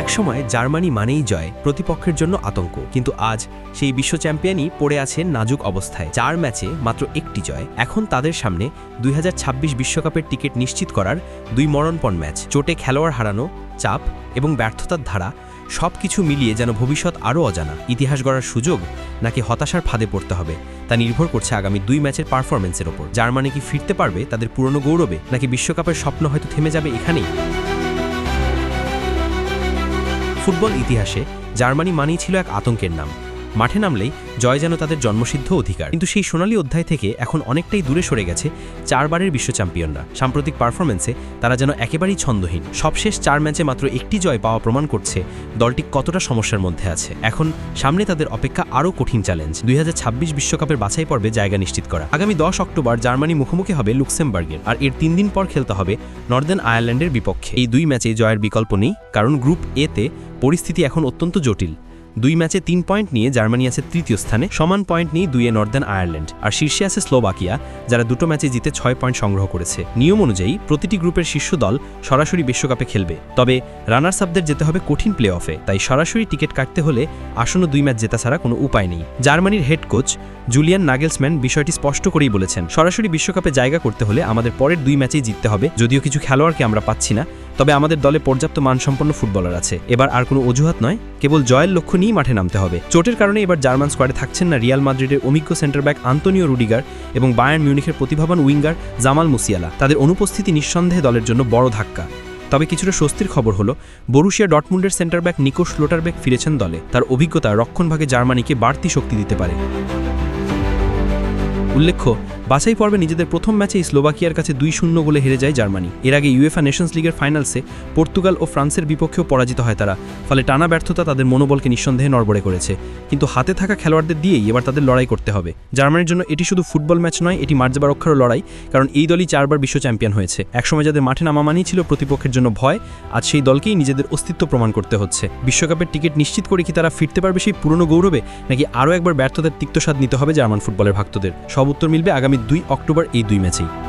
একসময় জার্মানি মানেই জয়, প্রতিপক্ষের জন্য আতঙ্ক। কিন্তু আজ সেই বিশ্ব চ্যাম্পিয়নই পড়ে আছে নাজুক অবস্থায়। চার ম্যাচে মাত্র একটি জয়। এখন তাদের সামনে দুই বিশ্বকাপের টিকিট নিশ্চিত করার দুই মরণপণ ম্যাচ। চোটে খেলোয়াড় হারানো, চাপ এবং ব্যর্থতার ধারা সব কিছু মিলিয়ে যেন ভবিষ্যৎ আরও অজানা। ইতিহাস গড়ার সুযোগ নাকি হতাশার ফাঁদে পড়তে হবে, তা নির্ভর করছে আগামী দুই ম্যাচের পারফরমেন্সের ওপর। জার্মানি কি ফিরতে পারবে তাদের পুরনো গৌরবে, নাকি বিশ্বকাপের স্বপ্ন হয়তো থেমে যাবে এখানেই? ফুটবল ইতিহাসে জার্মানি মানেই ছিল এক আতঙ্কের নাম। মাঠে নামলেই জয় যেন তাদের জন্মসিদ্ধ অধিকার। কিন্তু সেই সোনালী অধ্যায় থেকে এখন অনেকটাই দূরে সরে গেছে চারবারের বিশ্ব চ্যাম্পিয়নরা। সাম্প্রতিক পারফরমেন্সে তারা যেন একেবারেই ছন্দহীন। সবশেষ চার ম্যাচে মাত্র একটি জয় পাওয়া প্রমাণ করছে দলটি কতটা সমস্যার মধ্যে আছে। এখন সামনে তাদের অপেক্ষা আরও কঠিন চ্যালেঞ্জ। দুই বিশ্বকাপের বাছাই পর্বে জায়গা নিশ্চিত করা। আগামী দশ অক্টোবর জার্মানি মুখোমুখি হবে লুক্সেমবার্গের। আর এর তিন দিন পর খেলতে হবে নর্দার্ন আয়ারল্যান্ডের বিপক্ষে। এই দুই ম্যাচে জয়ের বিকল্প নেই, কারণ গ্রুপ এতে পরিস্থিতি এখন অত্যন্ত জটিল। দুই ম্যাচে তিন পয়েন্ট নিয়ে জার্মানি আছে তৃতীয় স্থানে, সমান পয়েন্ট নিয়ে দুইয়ে নর্দার্ন আয়ারল্যান্ড। আর শীর্ষে আছে স্লোবাকিয়া যারা দুটো ম্যাচে জিতে ছয় পয়েন্ট সংগ্রহ করেছে। নিয়ম অনুযায়ী প্রতিটি গ্রুপের শীর্ষ দল সরাসরি বিশ্বকাপে খেলবে। তবে রানার্স আপদের যেতে হবে কঠিন প্লে অফে তাই সরাসরি টিকিট কাটতে হলে আসন্ন দুই ম্যাচ জেতা ছাড়া কোনো উপায় নেই। জার্মানির হেড কোচ জুলিয়ান নাগেলসম্যান বিষয়টি স্পষ্ট করেই বলেছেন, সরাসরি বিশ্বকাপে জায়গা করতে হলে আমাদের পরের দুই ম্যাচেই জিততে হবে, যদিও কিছু খেলোয়াড়কে আমরা পাচ্ছি না। তবে আমাদের দলে পর্যাপ্ত মানসম্পন্ন ফুটবলার আছে। এবার আর কোনো অজুহাত নয়, কেবল জয়ের লক্ষ্য নিয়েই মাঠে নামতে হবে। চোটের কারণে এবার জার্মান স্কোয়াডে থাকছেন না রিয়াল মাদ্রিদের অভিজ্ঞ সেন্টার ব্যাক আন্তোনিও রুডিগার এবং বায়ার্ন মিউনিখের প্রতিভাবান উইঙ্গার জামাল মুসিয়ালা। তাদের অনুপস্থিতি নিঃসন্দেহে দলের জন্য বড় ধাক্কা। তবে কিছুটা স্বস্তির খবর হলো, বরুশিয়া ডটমুন্ডের সেন্টার ব্যাক নিকোশ লোটারব্যাক ফিরেছেন দলে। তার অভিজ্ঞতা রক্ষণভাগে জার্মানিকে বাড়তি শক্তি দিতে পারে। উল্লেখ্য বাছাই পর্বে নিজেদের প্রথম ম্যাচেই স্লোভাকিয়ার কাছে দুই শূন্য গোলে হেরে যায় জার্মানি। এর আগে ইউএফা নেশনস লিগের ফাইনালসে পর্তুগাল ও ফ্রান্সের বিপক্ষেও পরাজিত হয় তারা, ফলে টানা ব্যর্থতা তাদের মনোবলকে নিঃসন্দেহে নড়বড়ে করেছে। কিন্তু হাতে থাকা খেলোয়াড়দের দিয়েই এবার তাদের লড়াই করতে হবে। জার্মানির জন্য এটি শুধু ফুটবল ম্যাচ নয়, এটি মার্জাবা রক্ষারও লড়াই, কারণ এই দলই চারবার বিশ্ব চ্যাম্পিয়ন হয়েছে। একসময় যাদের মাঠে নামা মানেই ছিল প্রতিপক্ষের জন্য ভয়, আজ সেই দলকেই নিজেদের অস্তিত্ব প্রমাণ করতে হচ্ছে। বিশ্বকাপের টিকিট নিশ্চিত করে কি তারা ফিরতে পারবে সেই পুরনো গৌরবে, নাকি আরও একবার ব্যর্থতার তিক্তস্বাদ নিতে হবে জার্মান ফুটবলের ভক্তদের? সব উত্তর মিলবে আগামী দুই অক্টোবর এই দুই ম্যাচেই।